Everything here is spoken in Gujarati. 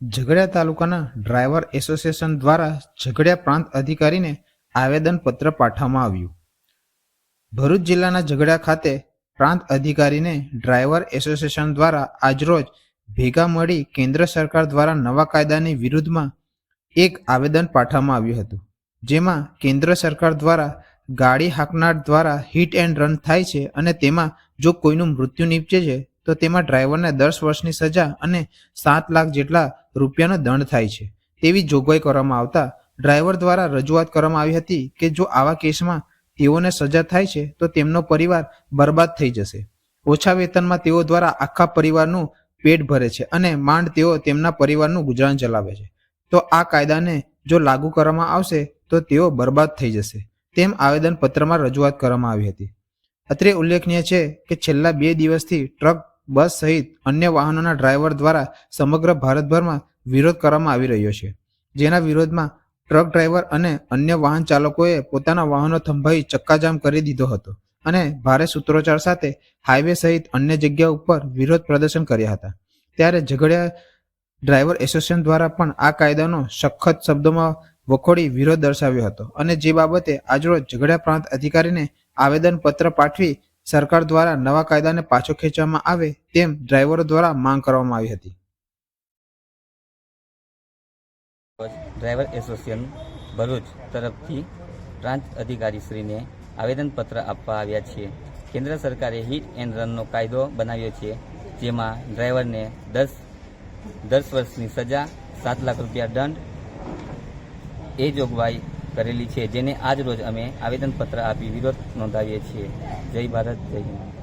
ઝઘડિયા તાલુકાના ડ્રાઈવર એસોસિએશન દ્વારા ઝઘડિયા પ્રાંત અધિકારીને આવેદનપત્ર પાઠવવામાં આવ્યું. ભરૂચ જિલ્લાના ઝઘડિયા ખાતે પ્રાંત અધિકારીને ડ્રાઈવર એસોસિએશન દ્વારા આજરોજ ભેગા મળી કેન્દ્ર સરકાર દ્વારા નવા કાયદાની વિરુદ્ધમાં એક આવેદન પાઠવવામાં આવ્યું હતું. જેમાં કેન્દ્ર સરકાર દ્વારા ગાડી હાંકનાર દ્વારા હિટ એન્ડ રન થાય છે અને તેમાં જો કોઈનું મૃત્યુ નીપજે છે, તો તેમાં ડ્રાઈવરને દસ વર્ષની સજા અને સાત લાખ જેટલા રૂપિયાનો દંડ થાય છે. તેવી જોગવાઈ કરવામાં આવતા ડ્રાઈવર દ્વારા રજૂઆત કરવામાં આવી હતી કે જો આવા કેસમાં તેઓને સજા થાય છે, તો તેમનો પરિવાર બરબાદ થઈ જશે. ઓછા વેતનમાં તેઓ દ્વારા આખા પરિવારનું પેટ ભરે છે અને માંડ તેઓ તેમના પરિવારનું ગુજરાન ચલાવે છે. તો આ કાયદાને જો લાગુ કરવામાં આવશે, તો તેઓ બરબાદ થઈ જશે. તેમ આવેદનપત્રમાં રજૂઆત કરવામાં આવી હતી. અત્રે ઉલ્લેખનીય છે કે છેલ્લા બે દિવસથી ટ્રક બસ સહિત અન્ય વાહનોના ડ્રાઈવર દ્વારા સમગ્ર ભારતભરમાં વિરોધ કરવામાં આવી રહ્યો છે. જેના વિરોધમાં ટ્રક ડ્રાઈવર અને અન્ય વાહન ચાલકોએ પોતાના વાહનો થંભાઈ ચક્કાજામ કરી દીધો હતો અને ભારે સૂત્રોચ્ચાર સાથે હાઈવે સહિત અન્ય જગ્યા ઉપર વિરોધ પ્રદર્શન કર્યા હતા. ત્યારે ઝઘડિયા ડ્રાઈવર એસોસિએશન દ્વારા પણ આ કાયદાનો સખત શબ્દોમાં વખોડી વિરોધ દર્શાવ્યો હતો અને જે બાબતે આજરોજ ઝઘડિયા પ્રાંત અધિકારીને આવેદનપત્ર પાઠવી સરકાર દ્વારા નવા કાયદાને પાછો ખેંચવામાં આવે તેમ ડ્રાઈવરો દ્વારા માંગ કરવામાં આવી હતી. ડ્રાઈવર એસોસિએશન ભરૂચ તરફથી પ્રાંત અધિકારીશ્રીને આવેદનપત્ર આપવા આવ્યા છીએ. કેન્દ્ર સરકારે હિટ એન્ડ રનનો કાયદો બનાવ્યો છે, જેમાં ડ્રાઈવરને દસ દસ વર્ષની સજા, સાત લાખ રૂપિયા દંડ, એ જોગવાઈ કરેલી છે, જેને આજ રોજ અમે આવેદનપત્ર આપી વિરોધ નોંધાવીએ છીએ. જય ભારત, જય હિન્દ.